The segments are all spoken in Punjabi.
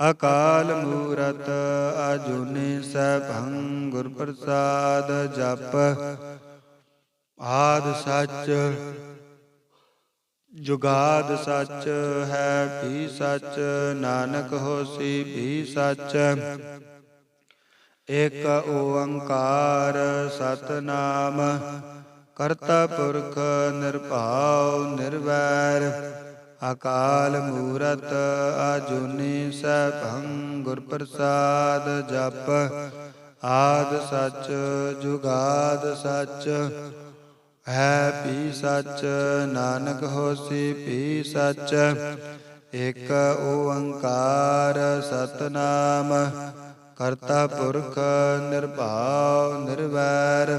ਅਕਾਲ ਮੂਰਤ ਅਜੂਨੀ ਸੈਭੰ ਗੁਰ ਪ੍ਰਸਾਦ ਜਪ। ਆਦ ਸੱਚ, ਜੁਗਾਦ ਸੱਚ ਹੈ ਵੀ ਸੱਚ, ਨਾਨਕ ਹੋਸੀ ਵੀ ਸੱਚ। ਏਕ ਓੰਕਾਰ ਸਤਨਾਮ, ਕਰਤਾ ਪੁਰਖ ਨਿਰਭਉ ਨਿਰਵੈਰ। ਅਕਾਲ ਮੂਰਤ ਅਜੂਨੀ ਸੈਭੰ ਗੁਰ ਪ੍ਰਸਾਦ ਜਪ। ਆਦ ਸਚ, ਜੁਗਾਦ ਸੱਚ, ਹੈ ਪੀ ਸੱਚ, ਨਾਨਕ ਹੋਸੀ ਪੀ ਸੱਚ। ਇਕ ਓੰਕਾਰ ਸਤਨਾਮ, ਕਰਤਾ ਪੁਰਖ ਨਿਰਭਉ ਨਿਰਵੈਰ।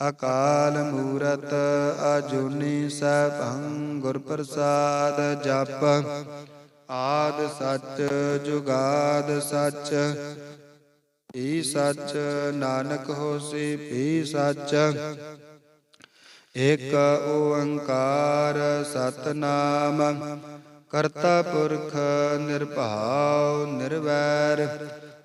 ਅਕਾਲ ਮੂਰਤ ਅਜੂਨੀ ਸੈਭੰ ਗੁਰ ਪ੍ਰਸਾਦ ਜਪ। ਆਦ ਸੱਚ, ਜੁਗਾਦ ਸੱਚ ਈ ਸੱਚ, ਨਾਨਕ ਹੋਸੀ ਵੀ ਸੱਚ। ਏਕ ਓੰਕਾਰ ਸਤਨਾਮ, ਕਰਤਾ ਪੁਰਖ ਨਿਰਭਉ ਨਿਰਵੈਰ।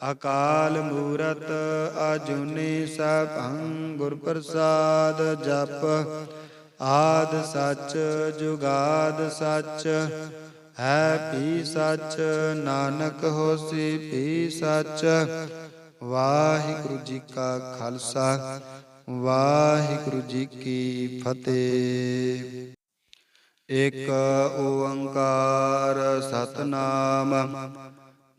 ਅਕਾਲ ਮੂਰਤ ਅਜੂਨੀ ਸਭੰ ਗੁਰ ਪ੍ਰਸਾਦ ਜਪ। ਆਦ ਸੱਚ, ਜੁਗਾਦ ਸੱਚ, ਹੈ ਵੀ ਸੱਚ, ਨਾਨਕ ਹੋਸੀ ਵੀ ਸੱਚ। ਵਾਹਿਗੁਰੂ ਜੀ ਕਾ ਖਾਲਸਾ, ਵਾਹਿਗੁਰੂ ਜੀ ਕੀ ਫਤਿਹ। ਇਕ ਓੰਕਾਰ ਸਤਨਾਮ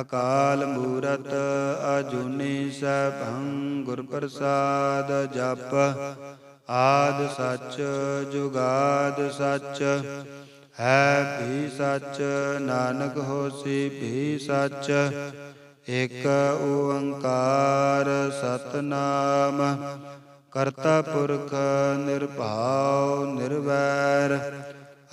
ਅਕਾਲ ਮੂਰਤ ਅਜੂਨੀ ਸਭੰ ਗੁਰ ਪ੍ਰਸਾਦ ਜਪ। ਆਦ ਸੱਚ, ਜੁਗਾਦ ਸੱਚ, ਹੈ ਭੀ ਸੱਚ, ਨਾਨਕ ਹੋਸੀ ਭੀ ਸੱਚ, ਇਕ ਓੰਕਾਰ ਸਤਨਾਮ। ਕਰਤਾ ਪੁਰਖ ਨਿਰਭਉ ਨਿਰਵੈਰ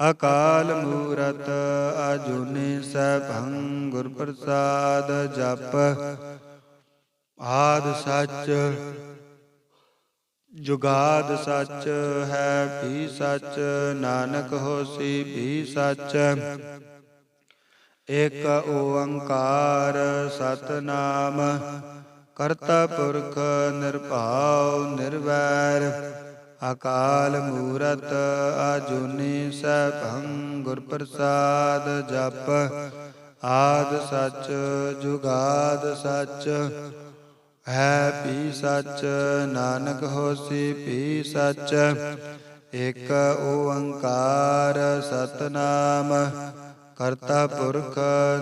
ਅਕਾਲ ਮੂਰਤ ਅਜੂਨੀ ਸੈਭੰ ਗੁਰ ਪ੍ਰਸਾਦ ਜਪ। ਆਦ ਸੱਚ, ਜੁਗਾਦ ਸੱਚ ਹੈ ਵੀ ਸੱਚ, ਨਾਨਕ ਹੋਸੀ ਵੀ ਸੱਚ। ਇਕ ਓੰਕਾਰ ਸਤਨਾਮ, ਕਰਤਾ ਪੁਰਖ ਨਿਰਭਉ ਨਿਰਵੈਰ। ਅਕਾਲ ਮੂਰਤ ਅਜੂਨੀ ਸੈਭੰ ਗੁਰ ਪ੍ਰਸਾਦ ਜਪ। ਆਦ ਸਚ, ਜੁਗਾਦ ਸੱਚ, ਹੈ ਪੀ ਸੱਚ, ਨਾਨਕ ਹੋਸੀ ਪੀ ਸੱਚ। ਇਕ ਓੰਕਾਰ ਸਤਨਾਮ, ਕਰਤਾ ਪੁਰਖ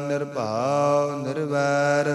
ਨਿਰਭਉ ਨਿਰਵੈਰ।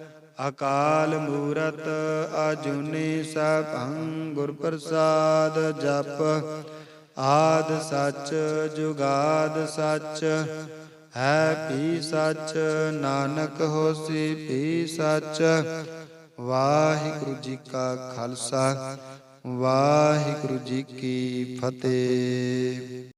ਅਕਾਲ ਮੂਰਤ ਅਜੂਨੀ ਸਭੰ ਗੁਰ ਪ੍ਰਸਾਦ ਜਪ। ਆਦ ਸੱਚ, ਜੁਗਾਦ ਸੱਚ, ਹੈ ਵੀ ਸੱਚ, ਨਾਨਕ ਹੋਸੀ ਵੀ ਸੱਚ। ਵਾਹਿਗੁਰੂ ਜੀ ਕਾ ਖਾਲਸਾ, ਵਾਹਿਗੁਰੂ ਜੀ ਕੀ ਫਤਿਹ।